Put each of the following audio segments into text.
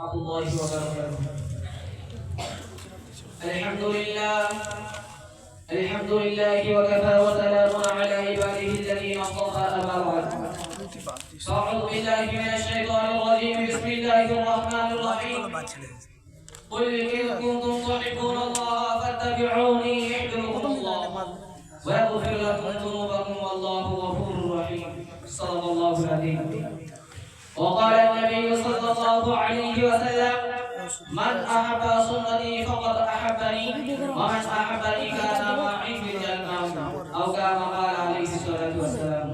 ورحمة الله وبركاته. الحمد لله الحمد لله وكفى وسلام على عباده الذين اصطفى أما بعد. أعوذ بالله من الشيطان الرجيم. بسم الله الرحمن الرحيم. قل إن كنتم تحبون الله فاتبعوني يحببكم الله ويغفر لكم ذنوبكم والله غفور رحيم. صلى الله عليه وسلم وقال النبي صلى الله عليه وسلم من أحب سنتي فقد أحبني ومن أحبني كان معي في الجنة أو كما قال عليه الصلاة والسلام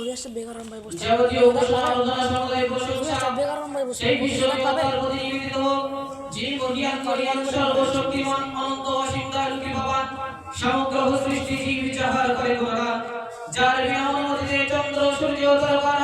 ওই আসছে বেকারাম ভাই বসে যাবতীয় উপাসনা আরাধনা সকলের প্রশংসা বেকারাম ভাই বসে সেই বিশ্ববিদ্যালয়ের প্রতি নিবেদিত হোক যিনি মহিয়ান করিয়ান সর্বশক্তিমান অনন্ত অসীম দয়ালু কৃপাবান সমগ্র সৃষ্টি জীব যাহার করে গুণগান যার বিনা অনুমতিতে চন্দ্র সূর্য তারকারাজি উদ্দিত হয় না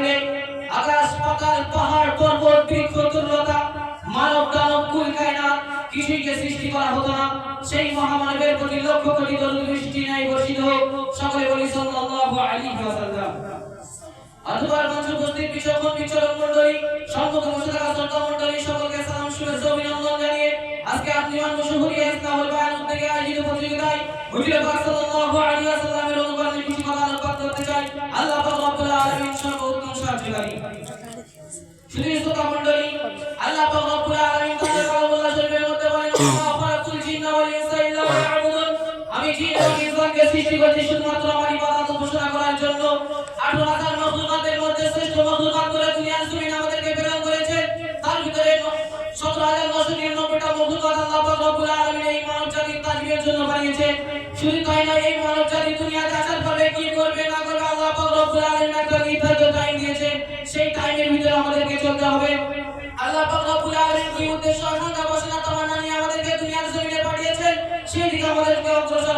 কায়নাত কিছুই সৃষ্টি করা হতো না। সেই মহামানবের প্রতি লক্ষ কোটি দরুদ বৃষ্টি নাই বর্ষিত সকলে বলি সাল্লাল্লাহু আলাইহি ওয়াসাল্লাম। অথবার মঞ্চ উপস্থিত বিচক্ষণ বিচরণ মন্ডলী সম্মুখ বসে থাকা শ্রদ্ধা মন্ডলী সকলকে সালাম, শুভেচ্ছা, অভিনন্দন জানিয়ে আজকে আপনি মানুষ শুভরিয়া ইসলামুল বায়ান উদ্যোগে আয়োজিত প্রতিযোগিতায় হুজুর পাক সাল্লাল্লাহু আলাইহি ওয়াসাল্লামের অনুকরণে কিছু কথা আলোকপাত করতে চাই। আল্লাহ পাক রব্বুল আলামিন সর্বোত্তম সাহায্যকারী। শুধু শ্রোতা মন্ডলী আল্লাহ পাক রব্বুল কি করবে না করবে আল্লাহ পাক রব্বুল আলামিন সেই টাইমের ভিতরে আমাদেরকে চলতে হবে আল্লাহ পাক রব্বুল আলামিন দুই উদ্দেশ্য নিয়ে আমাদেরকে দুনিয়ার জমিনে পাঠিয়েছেন, সেই দিকে আমাদেরকে অগ্রসর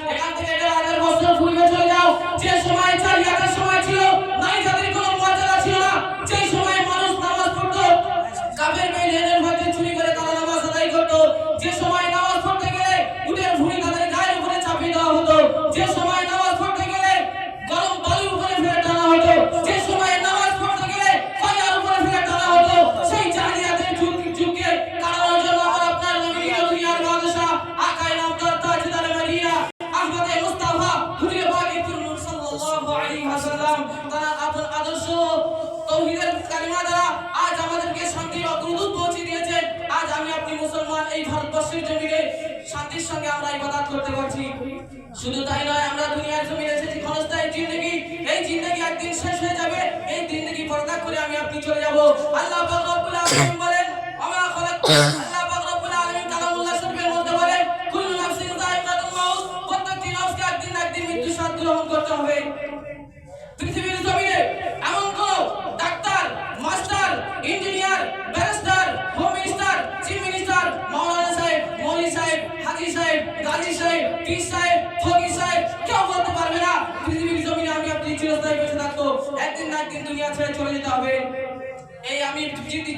আমাদেরকে শান্তির এই পারছি। শুধু তাই নয়, আমরা দুনিয়ার জমিনে এসেছি ক্ষণস্থায়ী জিন্দগি। এই জিন্দগি একদিন শেষ হয়ে যাবে, এই জিন্দগি পর্দা করে আমি আপনি চলে যাব। আল্লাহ বলেন কেউ বলতে পারবে না। পৃথিবীর জমিনে আমি বেঁচে থাকব। একদিন না একদিন দুনিয়া ছেড়ে চলে যেতে হবে। এই আমি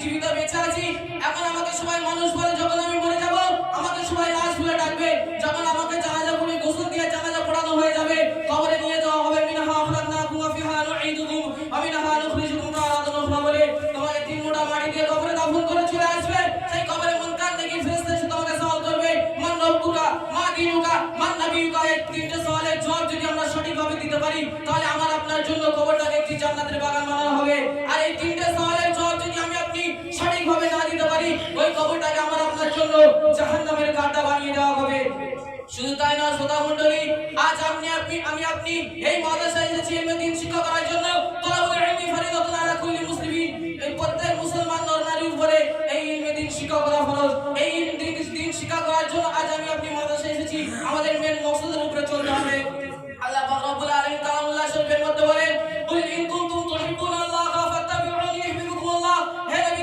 জীবিত বেঁচে আছি। এখন আমাকে সবাই মানুষ বলে, যখন আমি মরে যাব, আমাকে সবাই লাশ বলে ডাকবে। যখন আমাকে জানাজা পড়ে গোসল দিয়ে জানাজা পড়ানো হয়ে যাবে, কবরে নিয়ে যাওয়া হবে। মিনহা আখরাজনাকুম ওয়া ফিহা নুঈদুকুম ওয়া দিতে পারি, তাহলে আমার আপনার জন্য কবরটাকে একটি জান্নাতের বাগান বানানো হবে। আর এই তিনটে সওয়ালের জবাব যদি আমি আপনি সঠিকভাবে না দিতে পারি, ওই কবরটাকে আমার আপনার জন্য জাহান্নামের গাড্ডা বানিয়ে দেওয়া হবে। শুধু তাই না শ্রোতা মণ্ডলী, আজ আপনি আপনি, আমি আপনি এই মাদ্রাসায় এসেছি এমনি দিন শিক্ষা করার জন্য। তলাবুল ইলমি ফরিদাতুন আলা কুল্লি মুসলিমিন, এই প্রত্যেক মুসলমান নর নারীর উপরে এই ইলমি দিন শিক্ষা করা ফরজ। এই দিন শিক্ষা করার জন্য আজ আমি আপনি মাদ্রাসায় এসেছি, আমাদের মেন মকসদের উপরে চলতে হবে। আল্লাহ পাক রব্বুল আলামিন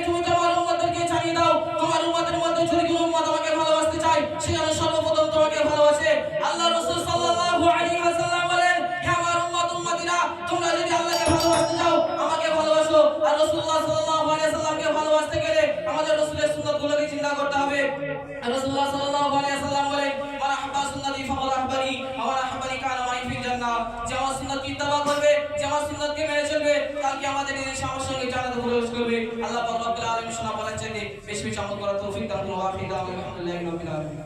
তুমি তোমার দাও। তোমার উম্মতের আমাকে ভালোবাসতে চায় সর্বপ্রথম তোমাকে ভালোবাসে। আল্লাহ রাসূল সাল্লাল্লাহু আলাইহি বলেন, হে আমার উম্মত, উম্মতিরা ভালোবাসতে গেলে আমাদের রাসূলের সুন্নাতগুলোকে চিন্তা করতে হবে। রাসূলুল্লাহ সাল্লাল্লাহু আলাইহি ওয়াসাল্লাম আমাদের এই সঙ্গে জান্নাতে প্রবেশ করবে। আল্লাহ পাক রব্বুল আলামিন শোনা বলেছেন যে বেশি বেশি আমল করার তৌফিক দান করুন। আলহামদুলিল্লাহি রাব্বিল আলামিন।